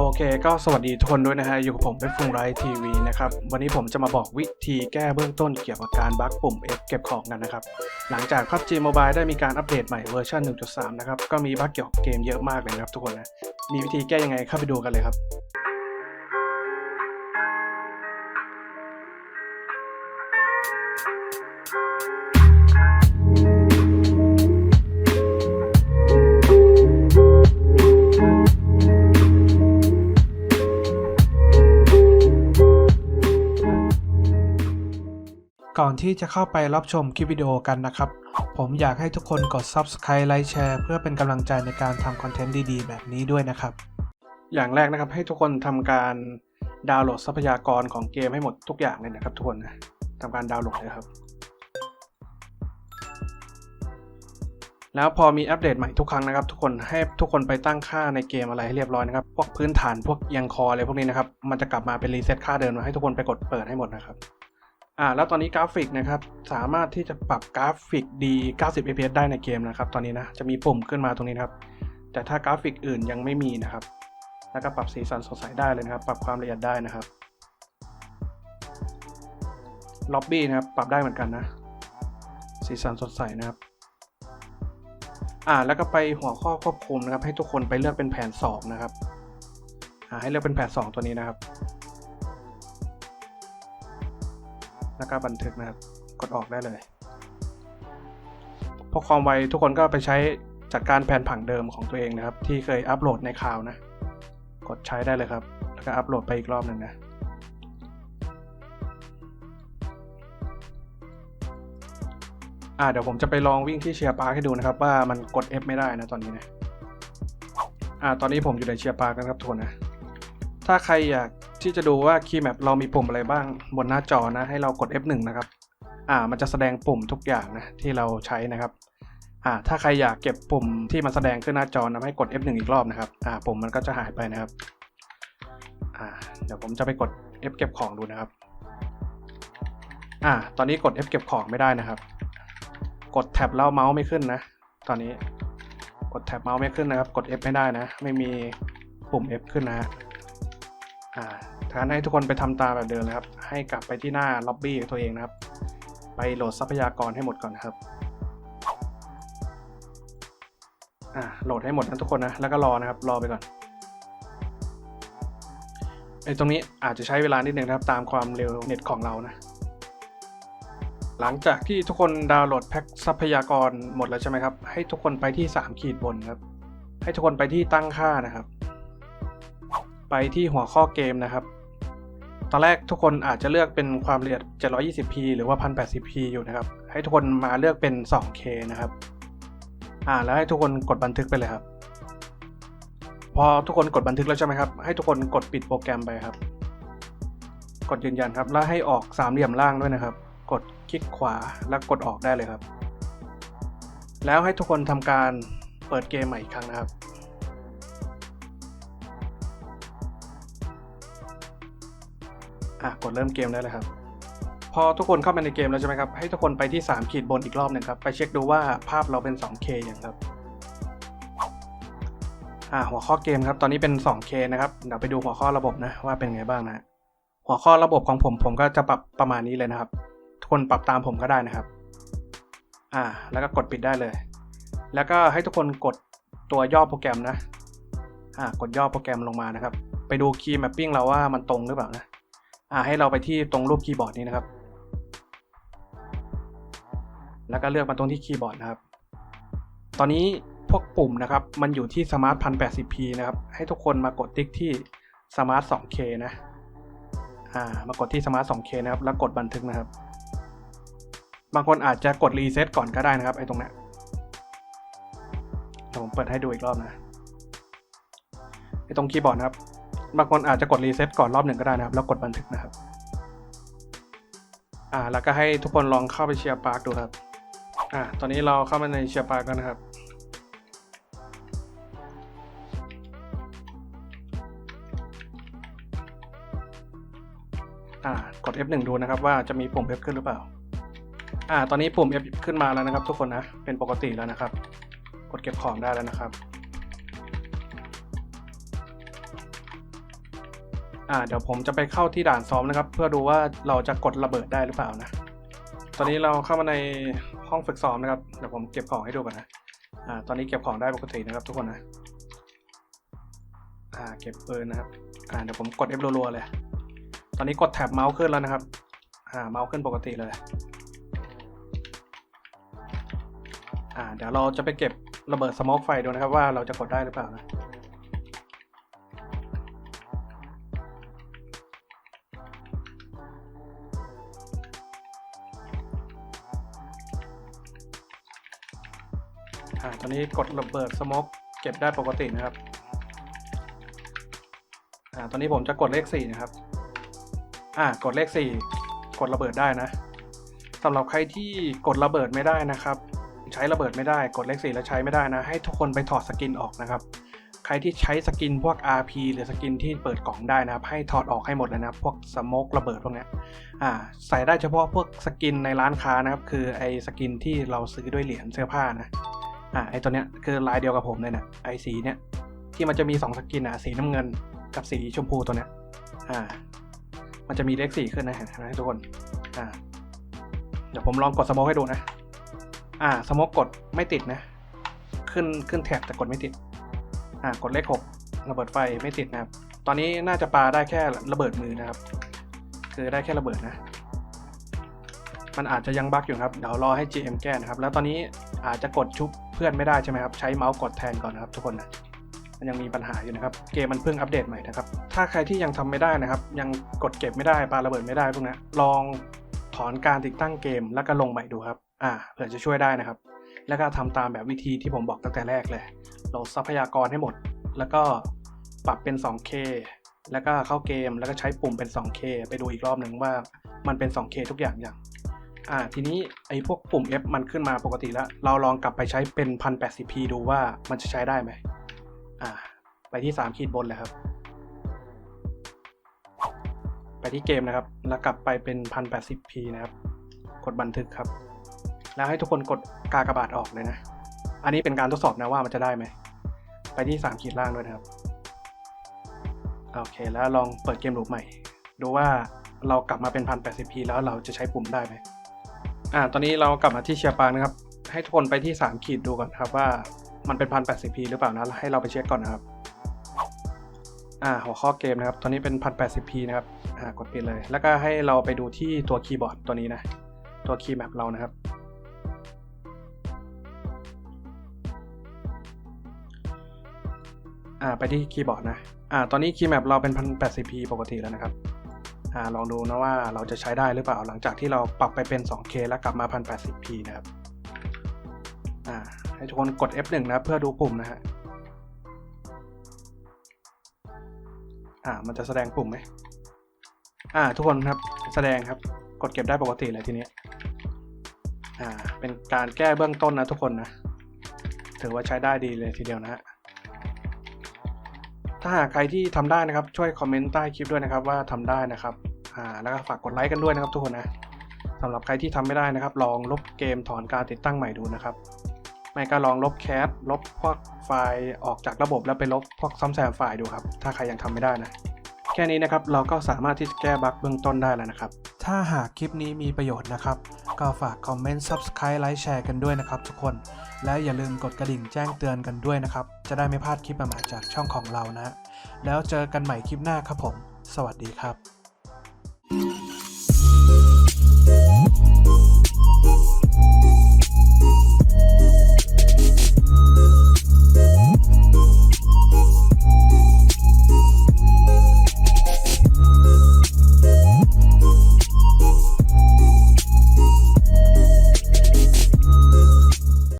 โอเคก็สวัสดีทุกคนด้วยนะฮะ อยู่กับผมเป็นฟุงไรทีวีนะครับ วันนี้ผมจะมาบอกวิธีแก้เบื้องต้นเกี่ยวกับการบั๊กปุ่ม F เก็บของกันนะครับ หลังจาก PUBG Mobile ได้มีการอัปเดตใหม่เวอร์ชัน1.3 นะครับ ก็มีบั๊กเกี่ยวกับเกมเยอะมากเลยนะครับทุกคนนะ มีวิธีแก้ยังไงเข้าไปดูกันเลยครับ ก่อนที่จะเข้าไปรับชมคลิปวิดีโอกันนะครับ ผมอยากให้ทุกคนกด Subscribe ไลค์แชร์เพื่อเป็นกำลังใจในการทำคอนเทนต์ดีๆ แบบนี้ด้วยนะครับ อย่างแรกนะครับให้ทุกคนทำการดาวน์โหลดทรัพยากรของเกมให้หมดทุกอย่างเลยนะครับทุกคนนะทำการดาวน์โหลดเลยครับ แล้วพอมีอัปเดตใหม่ทุกครั้งนะครับ ทุกคนให้ทุกคนไปตั้งค่าในเกมอะไรให้เรียบร้อยนะครับ พวกพื้นฐานพวกยังคออะไรพวกนี้นะครับ มันจะกลับมาเป็นรีเซ็ตค่าเดิมมาให้ทุกคนไปกดเปิดให้หมดนะครับ อ่าแล้วตอนนี้กราฟิกนะครับสามารถที่จะปรับกราฟิกดี 90 fps ได้ในเกมนะครับ ตอนนี้นะจะมีปุ่มขึ้นมาตรงนี้ครับ แต่ถ้ากราฟิกอื่นยังไม่มีนะครับ แล้วก็ปรับสีสันสดใสได้เลยนะครับ ปรับความละเอียดได้นะครับล็อบบี้นะครับปรับได้เหมือนกันนะ สีสันสดใสนะครับอ่าแล้วก็ไปหัวข้อควบคุมนะครับ ให้ทุกคนไปเลือกเป็นแผน2นะครับอ่าให้เลือกเป็นแผน2ตัวนี้นะครับ แล้วก็บันทึกนะครับ กดออกได้เลยพวกความไวทุกคนก็ไปใช้จัดการแผนผังเดิมของตัวเองนะครับ ที่เคยอัปโหลดในคลาวนะ กดใช้ได้เลยครับ แล้วก็อัปโหลดไปอีกรอบหนึ่งนะ อ่าเดี๋ยวผมจะไปลองวิ่งที่เชียร์ปาร์คให้ดูนะครับ ว่ามันกด F ไม่ได้นะตอนนี้นะอ่าตอนนี้ผมอยู่ในเชียร์ปาร์คนะครับทุกคนนะ ถ้าใครอยาก ที่จะดูว่าคีย์แมปเรามีปุ่มอะไรบ้างบนหน้าจอนะ ให้เรากด F1 นะครับ อ่า มันจะแสดงปุ่มทุกอย่างนะที่เราใช้นะครับ อ่า ถ้าใครอยากเก็บปุ่มที่มันแสดงขึ้นหน้าจอนะให้กด F1 อีกรอบนะครับ อ่า ปุ่มมันก็จะหายไปนะครับ อ่า เดี๋ยวผมจะไปกด F เก็บของดูนะครับ อ่า ตอนนี้กด F เก็บของไม่ได้นะครับ กดแท็บแล้วเมาส์ไม่ขึ้นนะ ตอนนี้ กดแท็บเมาส์ไม่ขึ้นนะครับ กด F ไม่ได้นะ ไม่มีปุ่ม F ขึ้นนะฮะ อ่า ทานให้ทุกคนไปทำตามแบบเดิมนะครับ ให้กลับไปที่หน้าล็อบบี้ของตัวเองนะครับ ไปโหลดทรัพยากรให้หมดก่อนครับอ่าโหลดให้หมดนะทุกคนนะ แล้วก็รอนะครับ รอไปก่อนไอ้ตรงนี้อาจจะใช้เวลานิดนึงนะครับ ตามความเร็วเน็ตของเรานะ หลังจากที่ทุกคนดาวน์โหลดแพ็คทรัพยากรหมดแล้วใช่ไหมครับ ให้ทุกคนไปที่ 3 ขีดบนครับ ให้ทุกคนไปที่ตั้งค่านะครับ ไปที่หัวข้อเกมนะครับ ตอนแรกทุกคนอาจจะเลือกเป็นความละเอียด 720p หรือว่า 1080p อยู่นะครับ ให้ทุกคนมาเลือกเป็น 2k นะครับ อ่า แล้วให้ทุกคนกดบันทึกไปเลยครับ พอทุกคนกดบันทึกแล้วใช่ไหมครับ ให้ทุกคนกดปิดโปรแกรมไปครับ กดยืนยันครับ แล้วให้ออกสามเหลี่ยมล่างด้วยนะครับ กดคลิกขวาแล้วกดออกได้เลยครับ แล้วให้ทุกคนทำการเปิดเกมใหม่อีกครั้งนะครับ อะกดเริ่มเกมได้เลยครับ พอทุกคนเข้ามาในเกมแล้วใช่ไหมครับ ให้ทุกคนไปที่ 3 ขีดบนอีกรอบหนึ่งครับ ไปเช็คดูว่าภาพเราเป็น 2K อย่างครับอ่าหัวข้อเกมครับ ตอนนี้เป็น 2K นะครับ เดี๋ยวไปดูหัวข้อระบบนะว่าเป็นไงบ้างนะ หัวข้อระบบของผมผมก็จะปรับประมาณนี้เลยนะครับ ทุกคนปรับตามผมก็ได้นะครับ อ่า แล้วก็กดปิดได้เลย แล้วก็ให้ทุกคนกดตัวย่อโปรแกรมนะ อ่า กดย่อโปรแกรมลงมานะครับ ไปดูคีย์แมปปิ้งเราว่ามันตรงหรือเปล่านะ อ่าให้เราไปที่ตรงรูปคีย์บอร์ดนี้นะครับ แล้วก็เลือกมาตรงที่คีย์บอร์ดนะครับ ตอนนี้พวกปุ่มนะครับ มันอยู่ที่ Smart 1080p นะครับ ให้ทุกคนมากดติ๊กที่ Smart 2K นะ อ่า มากดที่ Smart 2K นะครับ แล้วกดบันทึกนะครับ บางคนอาจจะกดรีเซ็ตก่อนก็ได้นะครับ ไอ้ตรงนี้ผมเปิดให้ดูอีกรอบนะ ไอ้ตรงคีย์บอร์ดนะครับ บางคนอาจจะกดรีเซ็ตก่อนรอบหนึ่งก็ได้นะครับ แล้วกดบันทึกนะครับ อ่า แล้วก็ให้ทุกคนลองเข้าไปเชียร์ปาร์คดูครับ อ่า ตอนนี้เราเข้ามาในเชียร์ปาร์คแล้วนะครับ อ่า กด F1 ดูนะครับ ว่าจะมีปุ่ม F ขึ้นหรือเปล่า อ่า ตอนนี้ปุ่ม F ขึ้นมาแล้วนะครับ ทุกคนนะ เป็นปกติแล้วนะครับ กดเก็บของได้แล้วนะครับ อ่าเดี๋ยวผมจะไปเข้าที่ด่านซ้อมนะครับ เพื่อดูว่าเราจะกดระเบิดได้หรือเปล่านะ ตอนนี้เราเข้ามาในห้องฝึกซ้อมนะครับ เดี๋ยวผมเก็บของให้ดูก่อนนะ อ่า ตอนนี้เก็บของได้ปกตินะครับทุกคนนะ อ่า เก็บปืนนะครับ อ่า เดี๋ยวผมกด F รัวๆเลย ตอนนี้กดแท็บเมาส์ขึ้นแล้วนะครับ อ่า เมาส์ขึ้นปกติเลย อ่า เดี๋ยวเราจะไปเก็บระเบิดสโมกไฟดูนะครับว่าเราจะกดได้หรือเปล่านะ อ่าตอนนี้กดระเบิดสโมกเก็บได้ปกตินะครับอ่าตอนนี้ผมจะกดเลขสี่นะครับอ่ากดเลขสี่กดระเบิดได้นะสำหรับใครที่กดระเบิดไม่ได้นะครับ ใช้ระเบิดไม่ได้กดเลขสี่แล้วใช้ไม่ได้นะให้ทุกคนไปถอดสกินออกนะครับ ใครที่ใช้สกินพวก RP หรือสกินที่เปิดกล่องได้นะครับ ให้ถอดออกให้หมดเลยนะพวกสโมกระเบิดพวกนี้อ่าใส่ได้เฉพาะพวกสกินในร้านค้านะครับ คือไอสกินที่เราซื้อด้วยเหรียญเสื้อผ้านะ อ่าไอตัวเนี้ยคือลายเดียวกับผมเลยนะไอสีเนี้ยที่มันจะมีสองสกินอะสีน้ำเงินกับสีชมพูตัวเนี้ยอ่า มันจะมีเลขสี่ขึ้นนะเห็นไหมทุกคนอ่าเดี๋ยวผมลองกดสโมกให้ดูนะ อ่าสโมกกดไม่ติดนะ ขึ้นขึ้นแท็บแต่กดไม่ติด อ่ากดเลขหกระเบิดไฟไม่ติดนะครับ ตอนนี้น่าจะปาได้แค่ระเบิดมือนะครับ คือได้แค่ระเบิดนะ มันอาจจะยังบั๊กอยู่ครับ เดี๋ยวรอให้ GM แก้นะครับ แล้วตอนนี้อาจจะกดชุบ พื่อนไม่ได้ใช่ไหมครับ ใช้เมาส์กดแทนก่อนนะครับทุกคนนะมันยังมีปัญหาอยู่นะครับ เกมมันเพิ่งอัปเดตใหม่นะครับ ถ้าใครที่ยังทำไม่ได้นะครับ ยังกดเก็บไม่ได้ปาระเบิดไม่ได้พวกนี้ลองถอนการติดตั้งเกมแล้วก็ลงใหม่ดูครับ อ่าเผื่อจะช่วยได้นะครับ แล้วก็ทำตามแบบวิธีที่ผมบอกตั้งแต่แรกเลยโหลดทรัพยากรให้หมด แล้วก็ปรับเป็น 2K แล้วก็เข้าเกมแล้วก็ใช้ปุ่มเป็น 2K ไปดูอีกรอบหนึ่งว่ามันเป็น 2K ทุกอย่างอย่าง อ่าทีนี้ไอ้พวกปุ่ม F มันขึ้นมาปกติแล้ว เราลองกลับไปใช้เป็น 1080p ดูว่ามันจะใช้ได้ไหมอ่าไปที่ 3 ขีดบนเลยครับ ไปที่เกมนะครับ แล้วกลับไปเป็น 1080p นะครับ กดบันทึกครับ แล้วให้ทุกคนกดกากบาทออกเลยนะ อันนี้เป็นการทดสอบนะว่ามันจะได้ไหม ไปที่ 3 ขีดล่างด้วยนะครับ โอเค แล้วลองเปิดเกมรูปใหม่ ดูว่าเรากลับมาเป็น 1080p แล้วเราจะใช้ปุ่มได้ไหม อ่าตอนนี้เรากลับมาที่เชียร์ปางนะครับ ให้ทุกคนไปที่ 3 ขีดดูก่อนครับว่ามันเป็น 1080p หรือเปล่านะ ให้เราไปเช็คก่อนนะครับ อ่าหัวข้อเกมนะครับ ตอนนี้เป็น 1080p นะครับ อ่ากดปิดเลย แล้วก็ให้เราไปดูที่ตัวคีย์บอร์ดตัวนี้นะ ตัวคีย์แมปเรานะครับ อ่าไปที่คีย์บอร์ดนะ อ่า ตอนนี้คีย์แมปเราเป็น 1080p ปกติแล้วนะครับ อ่าลองดูนะว่าเราจะใช้ได้หรือเปล่าหลังจากที่เราปรับไปเป็น 2K แล้วกลับมา 1080p นะครับอ่าให้ทุกคนกด F1 นะครับเพื่อดูปุ่มนะฮะอ่ามันจะแสดงปุ่มไหมอ่าทุกคนครับแสดงครับกดเก็บได้ปกติเลยทีนี้อ่าเป็นการแก้เบื้องต้นนะทุกคนนะถือว่าใช้ได้ดีเลยทีเดียวนะฮะ ถ้าหากใครที่ทำได้นะครับช่วยคอมเมนต์ใต้คลิปด้วยนะครับว่าทำได้นะครับอ่าแล้วก็ฝากกดไลค์กันด้วยนะครับทุกคนนะสำหรับใครที่ทำไม่ได้นะครับ ลองลบเกมถอนการติดตั้งใหม่ดูนะครับไม่ก็ลองลบแคปลบพวกไฟล์ออกจากระบบแล้วไปลบพวกซ่อมแซมไฟล์ดูครับ ถ้าใครยังทำไม่ได้นะ ค่นี้นะครับเราก็สามารถที่จะแก้บั๊กเบื้องต้นได้แล้วนะครับ ถ้าหากคลิปนี้มีประโยชน์นะครับ ก็ฝากคอมเมนต์ Subscribe ไลค์แชร์กันด้วยนะครับทุกคน และอย่าลืมกดกระดิ่งแจ้งเตือนกันด้วยนะครับ จะได้ไม่พลาดคลิปใหม่ๆจากช่องของเรานะ แล้วเจอกันใหม่คลิปหน้าครับผม สวัสดีครับ